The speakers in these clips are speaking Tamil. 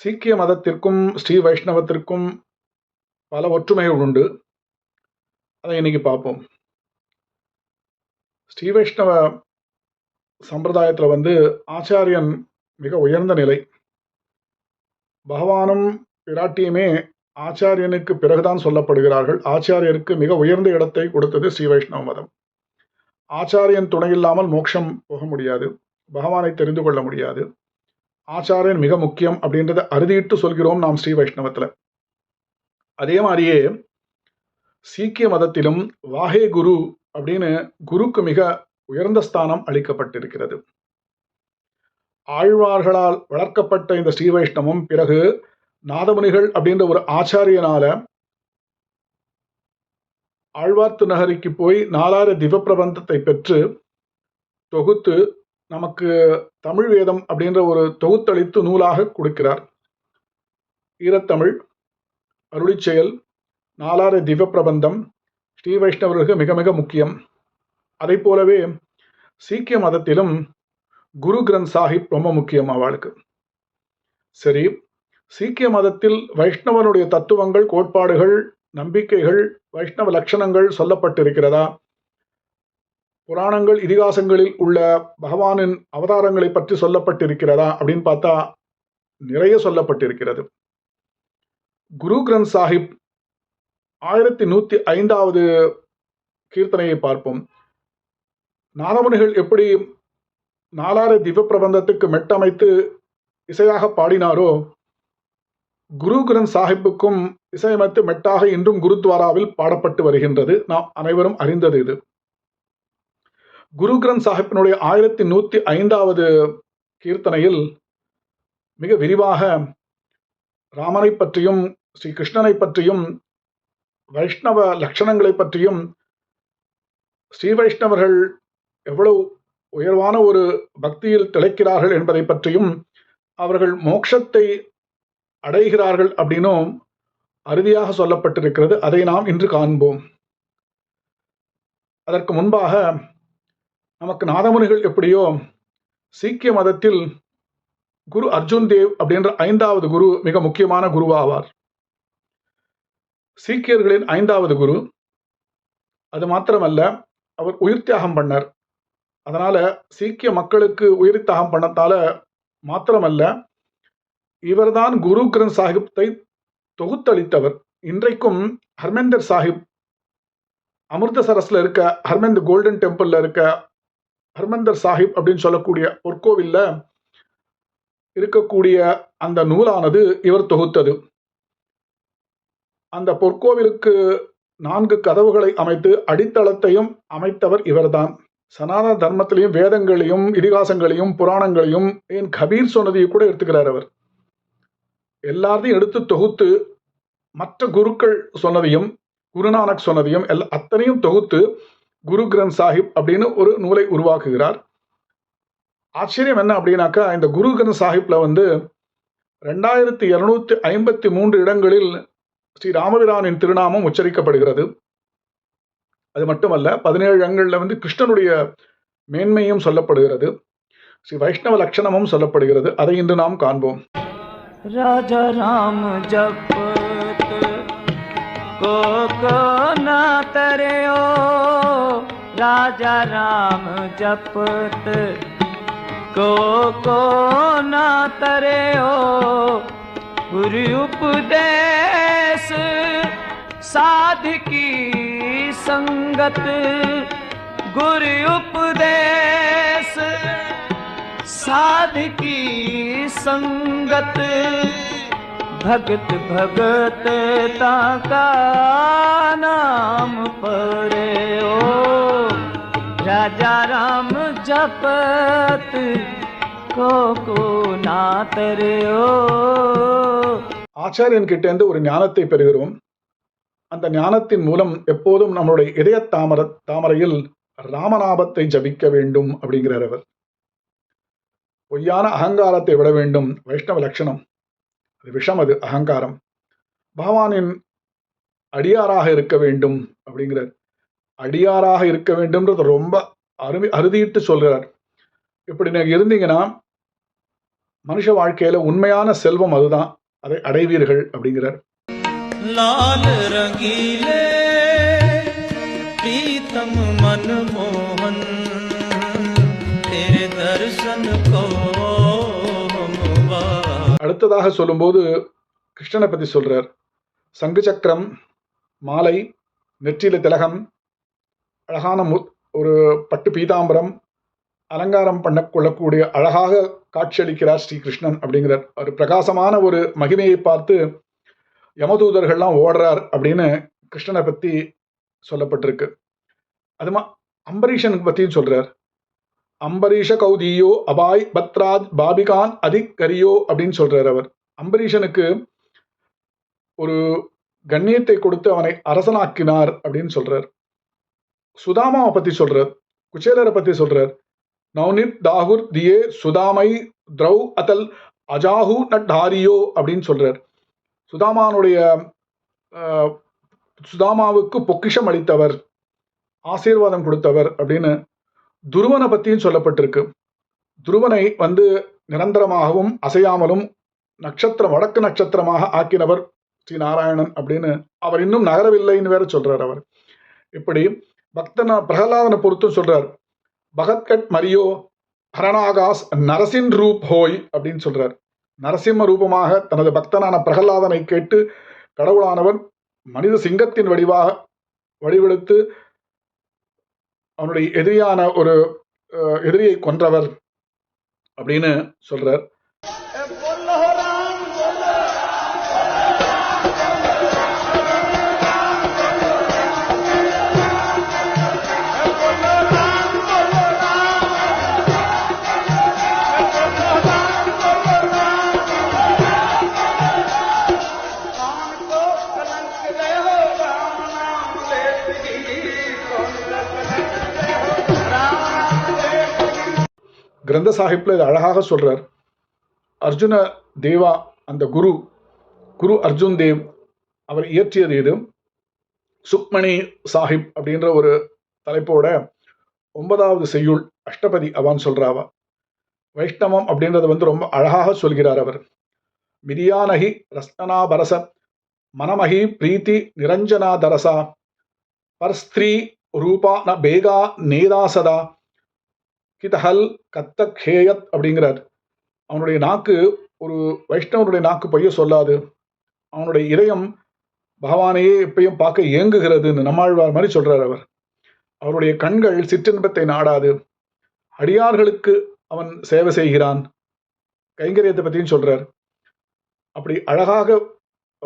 சீக்கிய மதத்திற்கும் ஸ்ரீ வைஷ்ணவத்திற்கும் பல ஒற்றுமைகள் உண்டு. அதை இன்னைக்கு பார்ப்போம். ஸ்ரீ வைஷ்ணவ சம்பிரதாயத்தில் வந்து ஆச்சாரியன் மிக உயர்ந்த நிலை. பகவானும் பிராட்டியுமே ஆச்சாரியனுக்கு பிறகுதான் சொல்லப்படுகிறார்கள். ஆச்சாரியருக்கு மிக உயர்ந்த இடத்தை கொடுத்தது ஸ்ரீ வைஷ்ணவ மதம். ஆச்சாரியன் துணை இல்லாமல் மோட்சம் போக முடியாது. பகவானை தெரிந்து கொள்ள முடியாது. ஆச்சாரியன் மிக முக்கியம் அப்படின்றத அறுதியிட்டு சொல்கிறோம் நாம் ஸ்ரீ வைஷ்ணவத்தில். அதே மாதிரியே சீக்கிய மதத்திலும் வாஹே குரு அப்படின்னு குருக்கு மிக உயர்ந்த ஸ்தானம் அளிக்கப்பட்டிருக்கிறது. ஆழ்வார்களால் வளர்க்கப்பட்ட இந்த ஸ்ரீ வைஷ்ணவம் பிறகு நாதமுனிகள் அப்படின்ற ஒரு ஆச்சாரியனால ஆழ்வார்த்து நகரிக்கு போய் நாலாயிர திவப்பிரபந்தத்தை பெற்று தொகுத்து நமக்கு தமிழ் வேதம் அப்படின்ற ஒரு தொகுத்தளித்து நூலாக கொடுக்கிறார். ஈரத்தமிழ் அருளிச்செயல் நாலாறு நாலாயிர திவப்பிரபந்தம் ஸ்ரீ வைஷ்ணவர்களுக்கு மிக மிக முக்கியம். அதை போலவே சீக்கிய மதத்திலும் குரு கிரந்த் சாஹிப் ரொம்ப முக்கியம் அவளுக்கு. சரி சீக்கிய மதத்தில் வைஷ்ணவனுடைய தத்துவங்கள் கோட்பாடுகள் நம்பிக்கைகள் வைஷ்ணவ லட்சணங்கள் சொல்லப்பட்டிருக்கிறதா? புராணங்கள் இதிகாசங்களில் உள்ள பகவானின் அவதாரங்களை பற்றி சொல்லப்பட்டிருக்கிறதா அப்படின்னு பார்த்தா நிறைய சொல்லப்பட்டிருக்கிறது. குரு கிரந்த் சாஹிப் ஆயிரத்தி நூத்தி ஐந்தாவது கீர்த்தனையை பார்ப்போம். நாரமுனிகள் எப்படி நாலாறு திவ்ய பிரபந்தத்துக்கு மெட்டமைத்து இசையாக பாடினாரோ குரு கிரந்த் சாஹிப்புக்கும் இசையமைத்து மெட்டாக இன்றும் குருத்வாராவில் பாடப்பட்டு வருகின்றது. நாம் அனைவரும் அறிந்தது இது. குரு கிரந்த் சாஹிப்பினுடைய ஆயிரத்தி நூற்றி ஐந்தாவது கீர்த்தனையில் மிக விரிவாக ராமனை பற்றியும் ஸ்ரீ கிருஷ்ணனை பற்றியும் வைஷ்ணவ லட்சணங்களை பற்றியும் ஸ்ரீ வைஷ்ணவர்கள் எவ்வளவு உயர்வான ஒரு பக்தியில் திளைக்கிறார்கள் என்பதை பற்றியும் அவர்கள் மோட்சத்தை அடைகிறார்கள் அப்படின்னும் அறுதியாக சொல்லப்பட்டிருக்கிறது. அதை நாம் இன்று காண்போம். அதற்கு முன்பாக நமக்கு நாதமுனிகள் எப்படியோ சீக்கிய மதத்தில் குரு அர்ஜுன் தேவ் அப்படின்ற ஐந்தாவது குரு மிக முக்கியமான குருவாவார். சீக்கியர்களின் ஐந்தாவது குரு. அது மாத்திரமல்ல அவர் உயிர் தியாகம் பண்ணார். அதனால சீக்கிய மக்களுக்கு உயிர் தியாகம் பண்ணத்தால மாத்திரமல்ல இவர்தான் குரு கிரந்த் சாஹிப்பை தொகுத்தளித்தவர். இன்றைக்கும் ஹர்மேந்தர் சாஹிப் அமிர்தசரஸ்ல இருக்க ஹர்மந்த் கோல்டன் டெம்பிள்ல இருக்க ஹர்மந்தர் சாஹிப் அப்படின்னு சொல்லக்கூடிய பொற்கோவில்ல இருக்கக்கூடிய அந்த நூலானது இவர் தொகுத்தது. அந்த பொற்கோவிலுக்கு நான்கு கதவுகளை அமைத்து அடித்தளத்தையும் அமைத்தவர் இவர்தான். சனாதன தர்மத்திலையும் வேதங்களையும் இதிகாசங்களையும் புராணங்களையும் ஏன் கபீர் சொன்னதையும் கூட எடுத்துக்கிறார் அவர். எல்லாத்தையும் எடுத்து தொகுத்து மற்ற குருக்கள் சொன்னதையும் குருநானக் சொன்னதையும் எல்லா அத்தனையும் தொகுத்து குரு கிரந்த் சாஹிப் அப்படின்னு ஒரு நூலை உருவாக்குகிறார். ஆச்சரியம் என்ன அப்படின்னாக்கா இந்த குரு கிரந்த் சாஹிப்பில் வந்து ரெண்டாயிரத்தி இரநூத்தி ஐம்பத்தி மூன்று இடங்களில் ஸ்ரீ ராமபிரானின் திருநாமம் உச்சரிக்கப்படுகிறது. அது மட்டுமல்ல பதினேழு இடங்களில் வந்து கிருஷ்ணனுடைய மேன்மையும் சொல்லப்படுகிறது. ஸ்ரீ வைஷ்ணவ லட்சணமும் சொல்லப்படுகிறது. அதை இன்று நாம் காண்போம். ராஜா ராம் ஜப்ப राजा राम जपत, को को ना तरियो गुरु उपदेश, साध की संगत। गुरु उपदेश, साध की संगत। भगत भगत ताका नाम परे ओ राजा राम जपत को को नातरे ओ ஆச்சாரியன் கிட்டேருந்து ஒரு ஞானத்தை பெறுகிறோம் அந்த ஞானத்தின் மூலம் எப்போதும் நம்மளுடைய இதய தாமர தாமரையில் ராமநாமத்தை ஜபிக்க வேண்டும் அப்படிங்கிறார் அவர் பொய்யான அகங்காரத்தை விட வேண்டும் வைஷ்ணவ லட்சணம் அது விஷம் அது அகங்காரம் பகவானின் அடியாராக இருக்க வேண்டும் அப்படிங்கிறார் அடியாராக இருக்க வேண்டும்ன்றது ரொம்ப அருமை அறுதிட்டு சொல்கிறார் இப்படி நீங்க இருந்தீங்கன்னா மனுஷ வாழ்க்கையில உண்மையான செல்வம் அதுதான் அதை அடைவீர்கள் அப்படிங்கிறார் लाल रंगीले प्रीतम मन मोहन तेरे दर्शन को हम वा- அடுத்ததாக சொல்லும்போது கிருஷ்ணனை பத்தி சொல்றார் சங்கு சக்கரம் மாலை நெற்றியில திலகம் அழகான மு ஒரு பட்டு பீதாம்பரம் அலங்காரம் பண்ண கொள்ளக்கூடிய அழகாக காட்சியளிக்கிறார் ஸ்ரீகிருஷ்ணன் அப்படிங்கிறார். ஒரு பிரகாசமான ஒரு மகிமையை பார்த்து யமதூதர்கள்லாம் ஓடுறார் அப்படின்னு கிருஷ்ணனை பற்றி சொல்லப்பட்டிருக்கு. அதுமா அம்பரீஷனுக்கு பற்றியும் சொல்றார். அம்பரீஷ கௌதியோ அபாய் பத்ராஜ் பாபிகான் அதிக் கரியோ அப்படின்னு சொல்கிறார் அவர். அம்பரீஷனுக்கு ஒரு கண்ணியத்தை கொடுத்து அவனை அரசனாக்கினார் அப்படின்னு சொல்றார். சுதாமாவை பத்தி சொல்றார். குச்சேலரை பத்தி சொல்றார். நவ்னித் தாகுர் தியே சுதாமை திரௌ அதல் அஜாஹு நட்டாரியோ அப்படின்னு சொல்றார். சுதாமானுடைய சுதாமாவுக்கு பொக்கிஷம் அளித்தவர் ஆசீர்வாதம் கொடுத்தவர் அப்படின்னு துருவனை பத்தியும் சொல்லப்பட்டிருக்கு. துருவனை வந்து நிரந்தரமாகவும் அசையாமலும் நட்சத்திரம் வடக்கு நட்சத்திரமாக ஆக்கினவர் ஸ்ரீ நாராயணன் அப்படின்னு அவர் இன்னும் நகரவில்லைன்னு வேற சொல்றார் அவர். இப்படி பக்தனா பிரகலாதனை பொறுத்தும் சொல்றார். பகத்கட் மரியோ ஹரணாகாஸ் நரசின் ரூப் ஹோய் அப்படின்னு சொல்றார். நரசிம்ம ரூபமாக தனது பக்தனான பிரகலாதனை கேட்டு கடவுளானவன் மனித சிங்கத்தின் வடிவாக வடிவெடுத்து அவனுடைய எதிரியான ஒரு எதிரியை கொன்றவர் அப்படின்னு சொல்றார். கிரந்த சாஹிப்பில் இது அழகாக சொல்கிறார் அர்ஜுன தேவா அந்த குரு குரு அர்ஜுன் தேவ் அவர் இயற்றியது இது. சுக்மணி சாஹிப் அப்படின்ற ஒரு தலைப்போட ஒன்பதாவது செய்யுள் அஷ்டபதி அவான் சொல்கிறாவா வைஷ்ணவம் அப்படின்றத வந்து ரொம்ப அழகாக சொல்கிறார் அவர். மிரியானகி ரஸ்தனாபரச மனமகி பிரீத்தி நிரஞ்சனாதரசா பர்ஸ்திரீ ரூபா ந பேகா நேதாசதா கிதஹல் கத்தக் ஹேயத் அப்படிங்கிறார். அவனுடைய நாக்கு ஒரு வைஷ்ணவனுடைய நாக்கு பைய சொல்லாது. அவனுடைய இதயம் பகவானையே எப்பயும் பார்க்க இயங்குகிறதுன்னு நம்மாழ்வார் மாதிரி சொல்றார் அவர். அவருடைய கண்கள் சிற்றின்பத்தை நாடாது. அடியார்களுக்கு அவன் சேவை செய்கிறான். கைங்கரியத்தை பற்றியும் சொல்றார். அப்படி அழகாக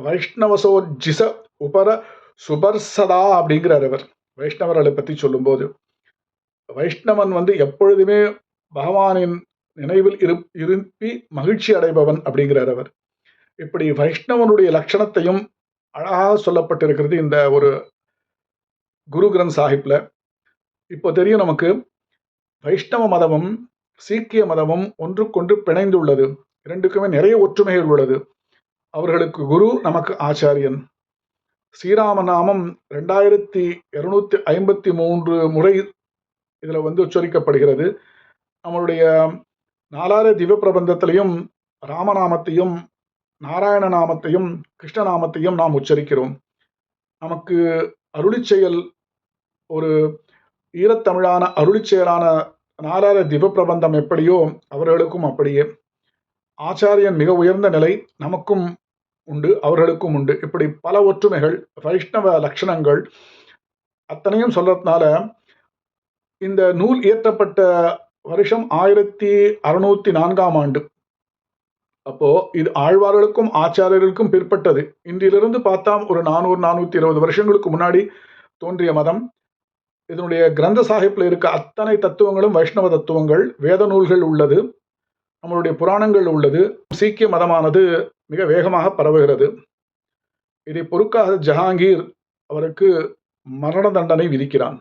வைஷ்ணவசோ ஜிச உபர சுபர்சதா அப்படிங்கிறார் அவர். வைஷ்ணவர்களை பற்றி சொல்லும்போது. வைஷ்ணவன் வந்து எப்பொழுதுமே பகவானின் நினைவில் இரு இருப்பி மகிழ்ச்சி அடைபவன் அப்படிங்கிறார் அவர். இப்படி வைஷ்ணவனுடைய லட்சணத்தையும் அழகாக சொல்லப்பட்டிருக்கிறது இந்த ஒரு குரு கிரந்த் சாஹிப்ல. இப்போ தெரியும் நமக்கு வைஷ்ணவ மதமும் சீக்கிய மதமும் ஒன்றுக்கொன்று பிணைந்துள்ளது. இரண்டுக்குமே நிறைய ஒற்றுமைகள் உள்ளது. அவர்களுக்கு குரு நமக்கு ஆச்சாரியன். ஸ்ரீராம நாமம் ரெண்டாயிரத்தி இருநூத்தி ஐம்பத்தி மூன்று முறை இதில் வந்து உச்சரிக்கப்படுகிறது. நம்மளுடைய நாலாறு திவ்ய பிரபந்தத்திலையும் ராமநாமத்தையும் நாராயண நாமத்தையும் கிருஷ்ண நாமத்தையும் நாம் உச்சரிக்கிறோம். நமக்கு அருளிச்செயல் ஒரு ஈரத்தமிழான அருளிச்செயலான செயலான நாலாறு பிரபந்தம் எப்படியோ அவர்களுக்கும் அப்படியே. ஆச்சாரியன் மிக உயர்ந்த நிலை நமக்கும் உண்டு அவர்களுக்கும் உண்டு. இப்படி பல ஒற்றுமைகள் வைஷ்ணவ லட்சணங்கள் அத்தனையும் சொல்றதுனால இந்த நூல் இயற்றப்பட்ட வருஷம் ஆயிரத்தி அறுநூத்தி நான்காம் ஆண்டு. அப்போ இது ஆழ்வார்களுக்கும் ஆச்சாரியர்களுக்கும் பிற்பட்டது. இன்றிலிருந்து பார்த்தா ஒரு நானூறு நானூத்தி இருபது வருஷங்களுக்கு முன்னாடி தோன்றிய மதம். இதனுடைய கிரந்த சாஹிப்ல இருக்க அத்தனை தத்துவங்களும் வைஷ்ணவ தத்துவங்கள் வேத நூல்கள் உள்ளது நம்மளுடைய புராணங்கள் உள்ளது. சீக்கிய மதமானது மிக வேகமாக பரவுகிறது. இதை பொறுக்காத ஜஹாங்கீர் அவருக்கு மரண தண்டனை விதிக்கிறான்.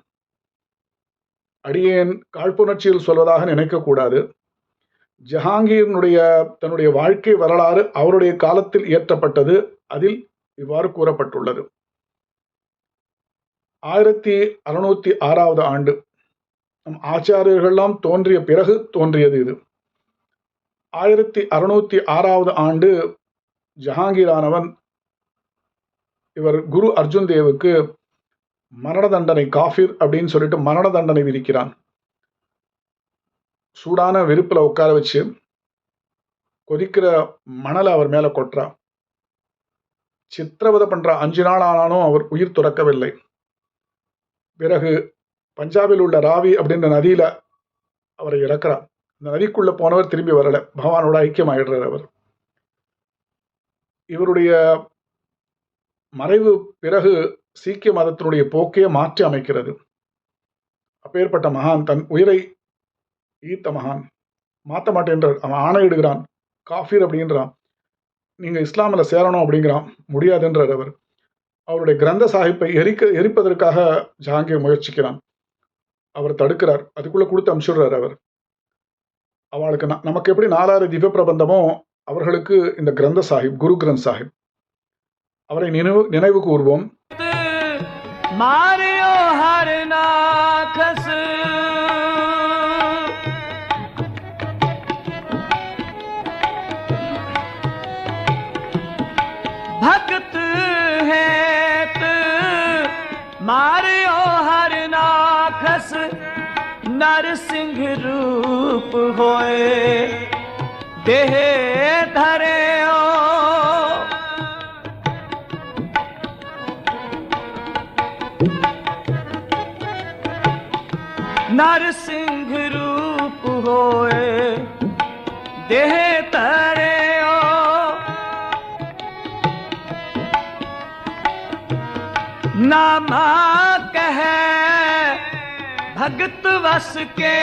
அடியேன் காழ்ப்புணர்ச்சியில் சொல்வதாக நினைக்கக்கூடாது ஜஹாங்கீரினுடைய தன்னுடைய வாழ்க்கை வரலாறு அவருடைய காலத்தில் இயற்றப்பட்டது. அதில் இவ்வாறு கூறப்பட்டுள்ளது. ஆயிரத்தி அறுநூத்தி ஆறாவது ஆண்டு நம் ஆச்சாரியர்கள்லாம் தோன்றிய பிறகு தோன்றியது இது. ஆயிரத்தி அறுநூத்தி ஆறாவது ஆண்டு ஜஹாங்கீரானவன் இவர் குரு அர்ஜுன் தேவுக்கு மரண தண்டனை காஃபிர் அப்படின்னு சொல்லிட்டு மரண தண்டனை விதிக்கிறான். சூடான வெறுப்புல உட்கார வச்சு கொதிக்கிற மணலை அவர் மேல கொட்டுறா சித்திரவதை பண்ற அஞ்சு நாள் ஆனாலும் அவர் உயிர் துறக்கவில்லை. பிறகு பஞ்சாபில் உள்ள ராவி அப்படின்ற நதியில அவரை இறக்குறார் இந்த நதிக்குள்ளே போனவர் திரும்பி வரல. பகவானோட ஐக்கியமாயிடுறார் அவர். இவருடைய மறைவு பிறகு சீக்கிய மதத்தினுடைய போக்கையே மாற்றி அமைக்கிறது. அப்பேற்பட்ட மகான் தன் உயிரை ஈத்த மகான். மாற்ற மாட்டேன்றார். அவன் ஆணையிடுகிறான். காஃபீர் அப்படின்றான். நீங்கள் இஸ்லாமில் சேரணும் அப்படிங்கிறான். முடியாதுன்றார் அவர். அவருடைய கிரந்த சாஹிப்பை எரிக்க எரிப்பதற்காக ஜஹாங்கீர் முயற்சிக்கிறான். அவர் தடுக்கிறார். அதுக்குள்ளே கொடுத்து அனுப்பிச்சுடுறார் அவர். அவளுக்கு நமக்கு எப்படி நாலாறு திவ்ய பிரபந்தமோ அவர்களுக்கு இந்த கிரந்த சாஹிப் குரு கிரந்த் சாஹிப். அவரை நினைவு நினைவு கூர்வோம். ਮਾਰਿਓ ਹਰ ਨਾਖਸ। ਭਗਤ ਹੈਤ ਮਾਰਿਓ ਹਰ ਨਾਖਸ। ਰੂਪ ਹੋਏ ਦੇਹ ਧਰਿਓ ਨਰ ਸਿੰਘ ਰੂਪ ਹੋਏ ਦੇਹ ਤਰਿਓ ਨਾਮਾ ਕਹੈ ਭਗਤ ਵਸ ਕੇ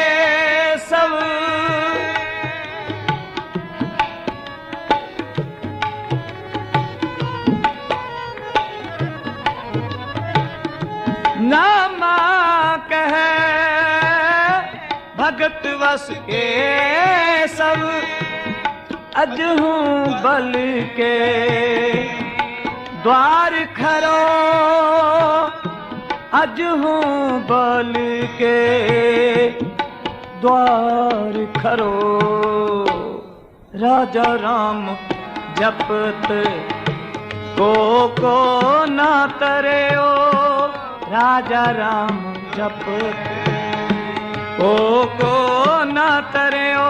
ਸਭ भगत के सब अज हूँ बल के द्वार खरो अज हूँ बल के द्वार खरो। राजा राम जपत को को न तरे ओ। राजा राम जपत ओ को न तरियो